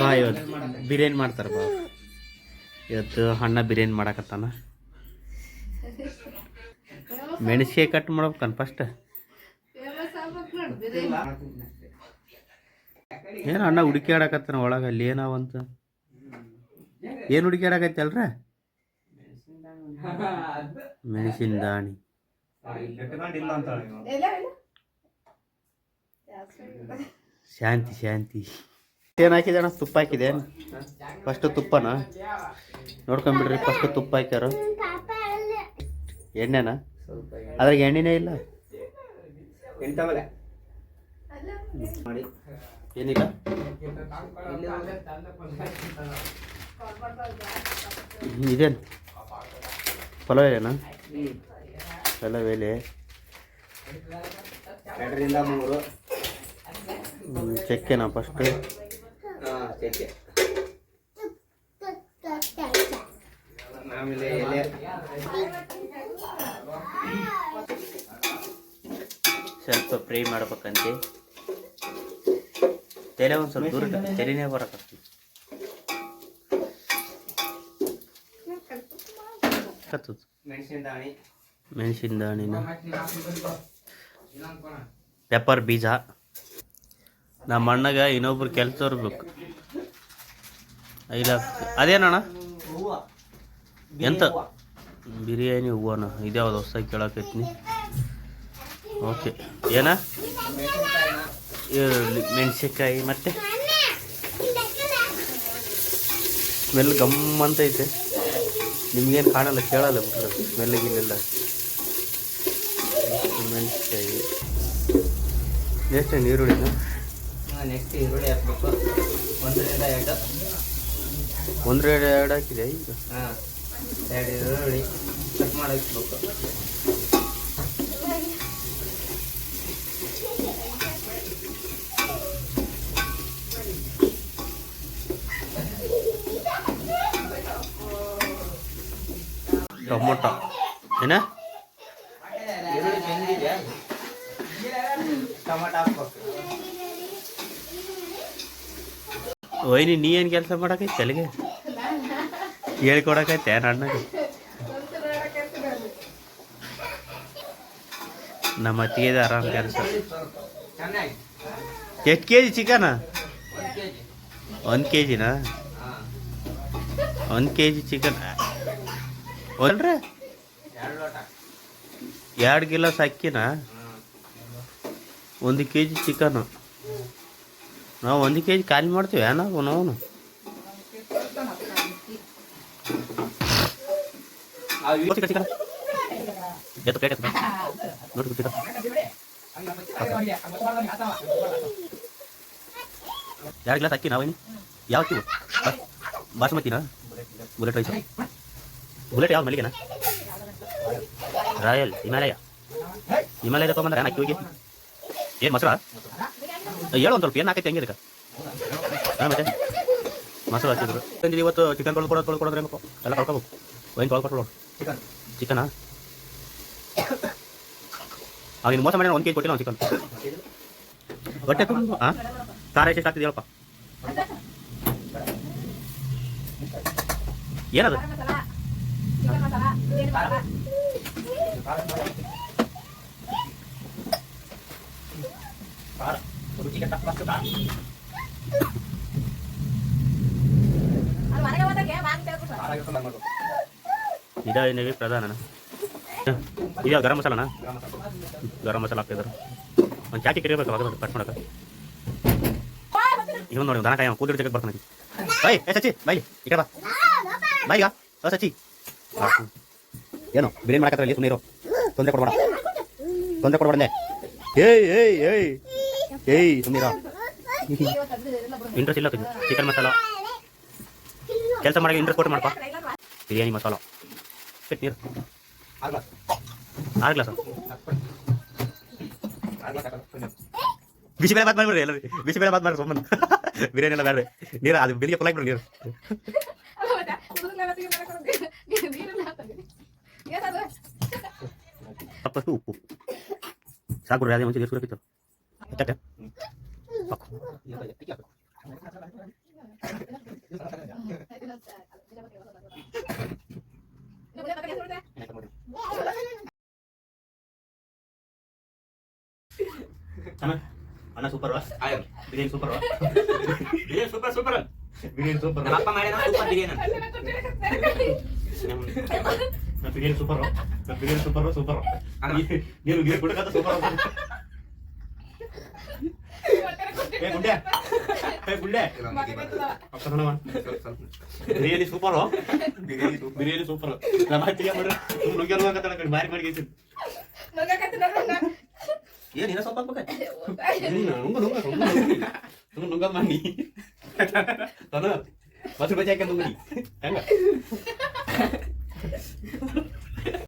ಬಾ ಇವತ್ತು ಬಿರಿಯಾನಿ ಮಾಡ್ತಾರೆ ಬಾ. ಇವತ್ತು ಅಣ್ಣ ಬಿರಿಯಾನಿ ಮಾಡಕತ್ತಾನ. ಮೆಣಸಿಗೆ ಕಟ್ ಮಾಡ್ಬೇಕನ್ ಫಸ್ಟ್ ಏನು ಅಣ್ಣ ಹುಡುಕ್ಯಾಡಕತ್ತಾನ ಒಳಗೆ? ಅಲ್ಲಿ ಏನಾವಂತ ಏನು ಹುಡುಕ್ಯಾಡಕೈತಿ ಅಲ್ರ? ಮೆಣಸಿನ ದಾಣಿ. ಶಾಂತಿ ಶಾಂತಿ. ಏನು ಹಾಕಿದೆ ಅಣ್ಣ? ತುಪ್ಪ ಹಾಕಿದೆ. ಫಸ್ಟ್ ತುಪ್ಪನ? ನೋಡ್ಕೊಂಬಿಡ್ರಿ ಫಸ್ಟ್ ತುಪ್ಪ ಹಾಕ್ಯಾರ. ಎಣ್ಣೆನ? ಅದ್ರಾಗ ಎಣ್ಣೆನೇ ಇಲ್ಲ? ಏನಿಲ್ಲ? ಇದೇನು? ಪಲಾವ್ ಎಲೆನಾ? ಪಲಾವ್ ಎಲೆ. ಎರಡರಿಂದ ಮೂರು. ಚಕ್ಕೆನಾ ಫಸ್ಟ್ ಆಮೇಲೆ ಎಲೆ. ಸ್ವಲ್ಪ ಫ್ರೈ ಮಾಡ್ಬೇಕಂತೆ. ತಲೆ ಒಂದು ಸ್ವಲ್ಪ ದೂರ ತೆರೆನೇ ತಲೆನೇ ಬರಕತ್ತಿ ಮೆಣಸಿನ ದಾಣಿ. ಮೆಣಸಿನ ದಾಣಿನ. ಪೆಪ್ಪರ್ ಬೀಜ. ನಮ್ಮ ಅಣ್ಣಗ ಇನ್ನೊಬ್ರು ಕೆಲಸ ಬೇಕು. ಐದು ಅದೇನಣ್ಣ? ಹೂವು. ಎಂತ? ಬಿರಿಯಾನಿ ಹೂವನ. ಇದ್ಯಾವ್ದು? ಹೊಸ ಕೇಳಾಕೈತಿ ಓಕೆ. ಏನ? ಮೆಣಸಿನ್ಕಾಯಿ ಮತ್ತೆ? ಸ್ಮೆಲ್ ಗಮ್ ಅಂತ ಐತೆ. ನಿಮ್ಗೇನು ಕಾಣಲ್ಲ ಕೇಳಲ್ಲ ಬಿಟ್ರೆ. ಸ್ಮೆಲ್ ಗಿಲ್ಲ ಮೆಣಸಿನ್ಕಾಯಿ. ನೆಕ್ಸ್ಟ್ ಈರುಳ್ಳಿನ? ನೆಕ್ಸ್ಟ್ ಈರುಳ್ಳಿ ಹಾಕ್ಬೇಕು. ಒಂದರಿಂದ ಎರಡು. ಒಂದ್ರ ಎರಡು ಎರಡು ಹಾಕಿದೆ ಈಗ. ಹಾಂ ಎರಡು ಈರುಳ್ಳಿ ಕಟ್ ಮಾಡಿ ಹಾಕ್ಬೇಕು. ಟೊಮೊಟೊ. ಏನ? ಟೊಮಾಟೊ ಹಾಕ್ಬೇಕು. ಒಯ್ನಿ ನೀ ಏನು ಕೆಲಸ ಮಾಡೋಕೈತೆ ಅಲ್ಲಿಗೆ? ಹೇಳ್ಕೊಡಕೈತೆ ಅಣ್ಣಗೆ? ನಮ್ಮ ಅತ್ತಿಗೆ ಆರಾಮ್ ಕೆಲಸ. ಎಷ್ಟು ಕೆ ಜಿ ಚಿಕನ ಒಂದು ಕೆ ಜಿನಾ ಒಂದು ಕೆ ಜಿ ಚಿಕನ್ ಅಲ್ರಿ? ಎರಡು ಕಿಲೋ ಅಕ್ಕಿನ? ಒಂದು ಕೆ ಜಿ ಚಿಕನು ನಾವು ಒಂದು ಕೆ ಜಿ ಖಾಲಿ ಮಾಡ್ತೀವಿ ನಾವು ನಾವು ಎರಡು ಗ್ಲಾಸ್ ಅಕ್ಕಿ ನಾವೇನು. ಯಾವ ಅಕ್ಕಿ ಬಾಸುಮತಿನಾ ಬುಲೆಟ್ ರೈಸ್ ಬುಲೆಟ್ ಯಾವ ಮಲ್ಲಿಗೆನಾ? ರಾಯಲ್ ಹಿಮಾಲಯ. ಹಿಮಾಲಯದ ತಗೊಂಬಂದ್ರೆ ಅಕ್ಕಿ ಹೋಗಿ? ಏನು ಮೊಸರಾ? ಹೇಳು ಒಂದು ಸ್ವಲ್ಪ ಏನು ಹಾಕೈತೆ ಹೆಂಗೆ ಇದಕ್ಕೆ ಹಾಂ ಮತ್ತೆ? ಮೊಸರು ಹಚ್ಚಿದ್ರು. ತಂದಿದ್ದು ಇವತ್ತು ಚಿಕನ್ ತೊಳ್ದು ಕೊಡೋದು ತೊಳ್ದು ಕೊಡೋದ್ರೆ ಹೆಂಗಪ್ಪ ಎಲ್ಲ ಕಳ್ಕೊಬೇಕು. ವೈನ್ ತೊಳ್ದು ಕೊಟ್ಟು ಚಿಕನ್ ಚಿಕನಾ ಅವ್ನಿಗೆ ಮೋಸ ಮಾಡ್ಯಾನ ಒಂದು ಕೆ ಬಟ್ಟೆ ಕೊಟ್ಟಿಲ್ಲ ಚಿಕನ್ ಹೊಟ್ಟೆ ಹಾಂ ಖಾರ ಎಷ್ಟು ಆಗ್ತಿದೆ ಹೇಳಪ್ಪ. ಏನದು ಖಾರ ರುಚಿಗೆ kelas kita ಇದ ಏನಿವೆ ಪ್ರಧಾನನ ಇದ್ಯಾವ ಗರಂ ಮಸಾಲನಾ? ಗರಂ ಮಸಾಲ ಹಾಕ್ತಿದ್ರು ಒಂದು ಚಾಕಿ ಕರಿಬೇಕು ಅವಾಗ ಕಟ್ ಮಾಡಕ್ಕೆ. ಇವನು ನೋಡಿ ದನ ಕಾಯ ಕೂದಲು ಟಿಕೆಟ್ ಬರ್ತಾನೆ ಬೈ ಏ ಸಚಿ ಬೈ ಈ ಕಡೆ ಬಾ. ಬೈ ಗಾ ಓ ಸಚಿ. ಏನು, ಬಿರಿಯಾನಿ ಮಾಡಕತ್ತರಲ್ಲಿ ಸುಮ್ಮನೆ ಇರೋ. ತೊಂದರೆ ಕೊಡಬೇಡ. ತೊಂದರೆ ಕೊಡಬೇಡ ಏಯ್ ಏಯ್ ಏಯ್. ಏಯ್ ಸುಮ್ಮನೆ ಇರೋ ಇಂಟ್ರೆಸ್ಟ್ ಇಲ್ಲ ಚಿಕನ್ ಮಸಾಲ ಕೆಲಸ ಮಾಡಿ ಇಂಟ್ರೆಸ್ಟ್ ಕೊಟ್ಟು ಮಾಡಪ್ಪ ಬಿರಿಯಾನಿ ಮಸಾಲ. ಫಿಟ್ ನೀರು. ಆರು ಗ್ಲಾಸ್ ಬಿಸಿಬೇಳೆ ಬಾತ್ ಮಾಡ್ಬಿಡ್ರಿ ಎಲ್ಲ ಬಿಸಿಬೇಳೆ ಬಾತ್ ಮಾಡ್ರಿ ಸುಮ್ಮನೆ ಬಿರಿಯಾನಿ ಎಲ್ಲ ಬೇಡ್ರಿ ನೀರು, ಅದು ಬೆಳಿಗ್ಗೆ ಕೊಲಾಕ್ ಬಿಡ್ರಿ ನೀರು. ಸ್ವಲ್ಪ ಉಪ್ಪು. ಸಾಕು ಅದೇ ಮುಂಚೆ ಎಷ್ಟು ಸುರಕಿತ್ತು ಅಷ್ಟೇ ಸಾಕು ಅಣ್ಣ ಅಣ್ಣ ಸೂಪರ್ ಆಯ್ತು. Biryani super biryani super super biryani super ನಮ್ಮ ಅಪ್ಪ ಮಾಡ್ಯಾನ ಸೂಪರ್ ಬಿರಿಯಾನಿ ನಮ್ಮ ಬಿರಿಯಾನಿ ಸೂಪರ್ ನಮ್ಮ ಬಿರಿಯಾನಿ ಸೂಪರ್ ಸೂಪರ್ ನೀನು ನೀರು ಕುಡಕತ್ತ ಸೂಪರ್ ಏ ಗುಂಡೆ ಏ ಗುಂಡೆ ಅಕ್ಕನವ ಬಿರಿಯಾನಿ ಸೂಪರ್ ಬಿರಿಯಾನಿ ಸೂಪರ್ ನಮ್ಮ ಅತ್ತಿಗೆ ಮಾಡ್ರಿ ನುಗ್ಗೆಲ್ಲ ಹೋಗತ್ತಲ್ಲ ಕಡೆ ಮಾರಿ ಮಾಡಿ ಗೇಸಿ ಏನ್ ಇನ್ನ ಸ್ವಲ್ಪ ಹಾಕ್ಬೇಕ ನುಂಗ ನುಂಗ ನುಂಗ ನುಂಗ ಮಾಡಿ ಮೊಸರು ಬಜ್ಜಿ ಹಾಕಿ ನುಂಗಡಿ ಹೆಂಗ